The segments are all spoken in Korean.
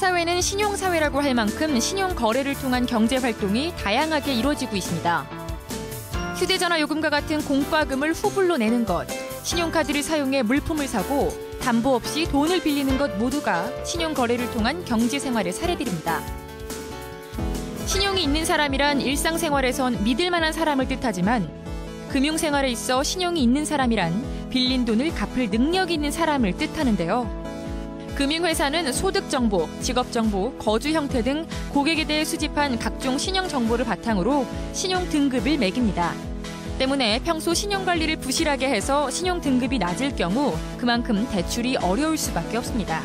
현대사회는 신용사회라고 할 만큼 신용 거래를 통한 경제 활동이 다양하게 이루어지고 있습니다. 휴대전화 요금과 같은 공과금을 후불로 내는 것, 신용카드를 사용해 물품을 사고 담보 없이 돈을 빌리는 것 모두가 신용 거래를 통한 경제 생활의 사례들입니다. 신용이 있는 사람이란 일상생활에선 믿을 만한 사람을 뜻하지만 금융생활에 있어 신용이 있는 사람이란 빌린 돈을 갚을 능력이 있는 사람을 뜻하는데요. 금융회사는 소득정보, 직업정보, 거주 형태 등 고객에 대해 수집한 각종 신용 정보를 바탕으로 신용 등급을 매깁니다. 때문에 평소 신용 관리를 부실하게 해서 신용 등급이 낮을 경우 그만큼 대출이 어려울 수밖에 없습니다.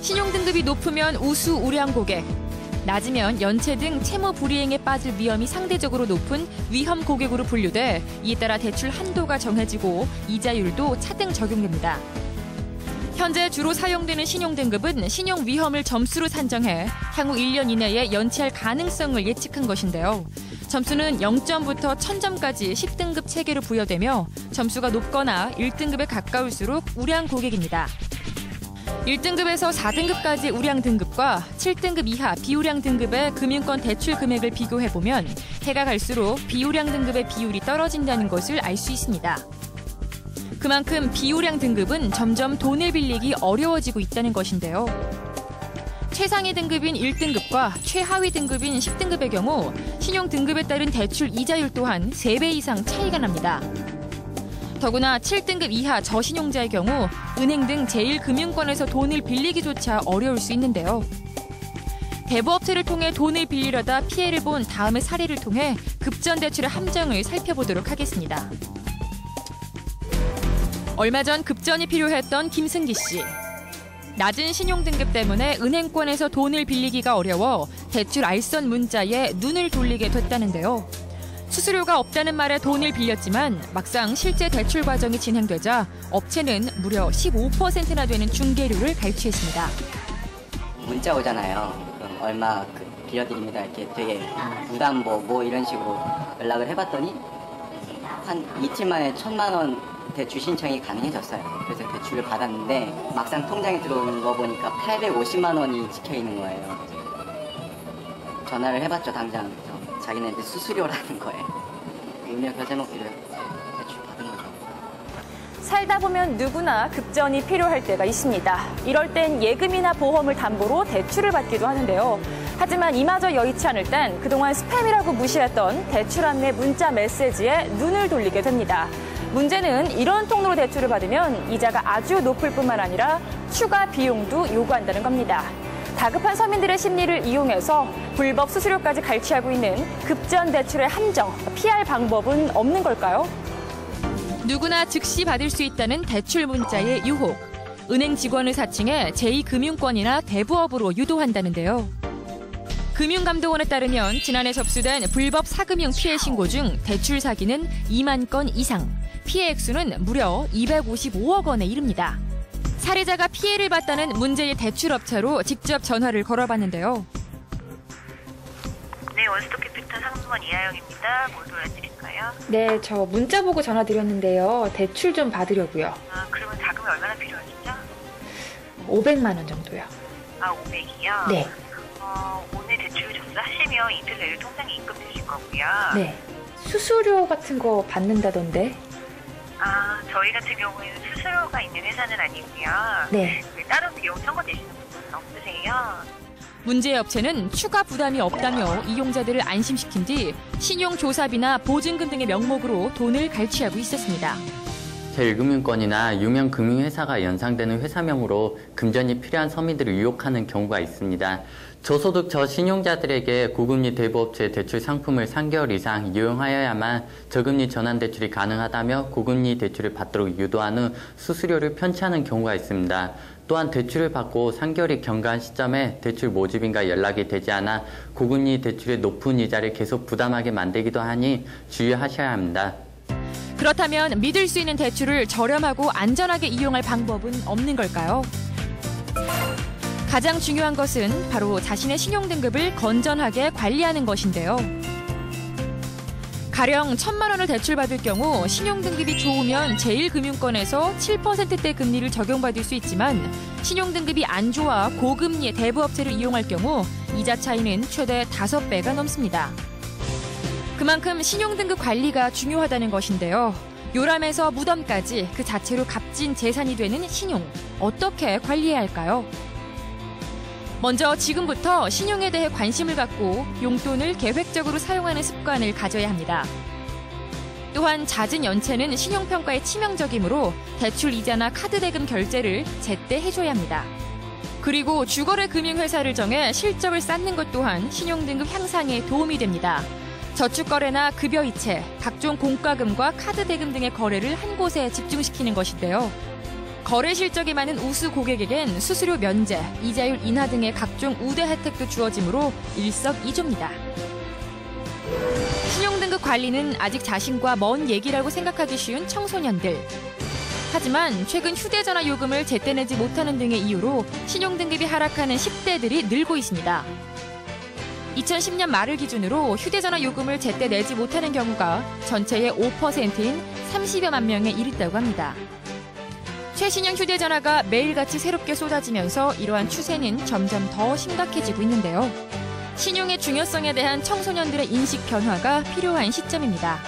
신용 등급이 높으면 우수 우량 고객, 낮으면 연체 등 채무 불이행에 빠질 위험이 상대적으로 높은 위험 고객으로 분류돼 이에 따라 대출 한도가 정해지고 이자율도 차등 적용됩니다. 현재 주로 사용되는 신용 등급은 신용 위험을 점수로 산정해 향후 1년 이내에 연체할 가능성을 예측한 것인데요. 점수는 0점부터 1000점까지 10등급 체계로 부여되며 점수가 높거나 1등급에 가까울수록 우량 고객입니다. 1등급에서 4등급까지 우량 등급과 7등급 이하 비우량 등급의 금융권 대출 금액을 비교해보면 해가 갈수록 비우량 등급의 비율이 떨어진다는 것을 알 수 있습니다. 그만큼 비우량 등급은 점점 돈을 빌리기 어려워지고 있다는 것인데요. 최상위 등급인 1등급과 최하위 등급인 10등급의 경우 신용 등급에 따른 대출 이자율 또한 3배 이상 차이가 납니다. 더구나 7등급 이하 저신용자의 경우 은행 등 제1금융권에서 돈을 빌리기조차 어려울 수 있는데요. 대부업체를 통해 돈을 빌리려다 피해를 본 다음의 사례를 통해 급전 대출의 함정을 살펴보도록 하겠습니다. 얼마 전 급전이 필요했던 김승기 씨. 낮은 신용 등급 때문에 은행권에서 돈을 빌리기가 어려워 대출 알선 문자에 눈을 돌리게 됐다는데요. 수수료가 없다는 말에 돈을 빌렸지만 막상 실제 대출 과정이 진행되자 업체는 무려 15%나 되는 중개료를 갈취했습니다. 문자 오잖아요. 얼마 그 빌려드립니다. 이렇게 되게 부담 뭐, 뭐 이런 식으로 연락을 해봤더니 한 이틀 만에 천만 원 대출 신청이 가능해졌어요. 그래서 대출을 받았는데 막상 통장에 들어오는 거 보니까 850만 원이 찍혀 있는 거예요. 전화를 해봤죠 당장. 자기네들 수수료라는. 은행 그 제목기를 대출 받은 거죠. 살다 보면 누구나 급전이 필요할 때가 있습니다. 이럴 땐 예금이나 보험을 담보로 대출을 받기도 하는데요. 하지만 이마저 여의치 않을 땐 그동안 스팸이라고 무시했던 대출 안내 문자 메시지에 눈을 돌리게 됩니다. 문제는 이런 통로로 대출을 받으면 이자가 아주 높을 뿐만 아니라 추가 비용도 요구한다는 겁니다. 다급한 서민들의 심리를 이용해서 불법 수수료까지 갈취하고 있는 급전 대출의 함정, 피할 방법은 없는 걸까요? 누구나 즉시 받을 수 있다는 대출 문자의 유혹. 은행 직원을 사칭해 제2금융권이나 대부업으로 유도한다는데요. 금융감독원에 따르면 지난해 접수된 불법 사금융 피해 신고 중 대출 사기는 2만 건 이상, 피해 액수는 무려 255억 원에 이릅니다. 사례자가 피해를 봤다는 문제의 대출업체로 직접 전화를 걸어봤는데요. 네, 원스톱 캐피탈 상무원 이하영입니다. 뭘 도와드릴까요? 네, 저 문자 보고 전화 드렸는데요. 대출 좀 받으려고요. 아, 그러면 자금이 얼마나 필요하시죠? 500만 원 정도요. 아, 500이요? 네. 어, 오늘 대출 접수하시면 이틀 내에 통장에 입금되실 거고요. 네. 수수료 같은 거 받는다던데. 아, 저희 같은 경우에는 수수료가 있는 회사는 아니고요. 네. 그 따로 비용 청구되시는 부분은 없으세요? 문제의 업체는 추가 부담이 없다며 이용자들을 안심시킨 뒤 신용조사비나 보증금 등의 명목으로 돈을 갈취하고 있었습니다. 제1금융권이나 유명 금융회사가 연상되는 회사명으로 금전이 필요한 서민들을 유혹하는 경우가 있습니다. 저소득 저신용자들에게 고금리 대부업체 대출 상품을 3개월 이상 이용하여야만 저금리 전환 대출이 가능하다며 고금리 대출을 받도록 유도한 후 수수료를 편취하는 경우가 있습니다. 또한 대출을 받고 3개월이 경과한 시점에 대출 모집인과 연락이 되지 않아 고금리 대출의 높은 이자를 계속 부담하게 만들기도 하니 주의하셔야 합니다. 그렇다면 믿을 수 있는 대출을 저렴하고 안전하게 이용할 방법은 없는 걸까요? 가장 중요한 것은 바로 자신의 신용 등급을 건전하게 관리하는 것인데요. 가령 천만 원을 대출받을 경우 신용등급이 좋으면 제1금융권에서 7%대 금리를 적용받을 수 있지만 신용등급이 안 좋아 고금리의 대부업체를 이용할 경우 이자 차이는 최대 5배가 넘습니다. 그만큼 신용등급 관리가 중요하다는 것인데요. 요람에서 무덤까지 그 자체로 값진 재산이 되는 신용 어떻게 관리해야 할까요? 먼저 지금부터 신용에 대해 관심을 갖고 용돈을 계획적으로 사용하는 습관을 가져야 합니다. 또한 잦은 연체는 신용평가에 치명적이므로 대출 이자나 카드 대금 결제를 제때 해줘야 합니다. 그리고 주거래 금융회사를 정해 실적을 쌓는 것 또한 신용등급 향상에 도움이 됩니다. 저축거래나 급여이체, 각종 공과금과 카드 대금 등의 거래를 한 곳에 집중시키는 것인데요. 거래 실적이 많은 우수 고객에겐 수수료 면제, 이자율 인하 등의 각종 우대 혜택도 주어지므로 일석이조입니다. 신용등급 관리는 아직 자신과 먼 얘기라고 생각하기 쉬운 청소년들. 하지만 최근 휴대전화 요금을 제때 내지 못하는 등의 이유로 신용등급이 하락하는 10대들이 늘고 있습니다. 2010년 말을 기준으로 휴대전화 요금을 제때 내지 못하는 경우가 전체의 5%인 30여만 명에 이르다고 합니다. 최신형 휴대전화가 매일같이 새롭게 쏟아지면서 이러한 추세는 점점 더 심각해지고 있는데요. 신용의 중요성에 대한 청소년들의 인식 변화가 필요한 시점입니다.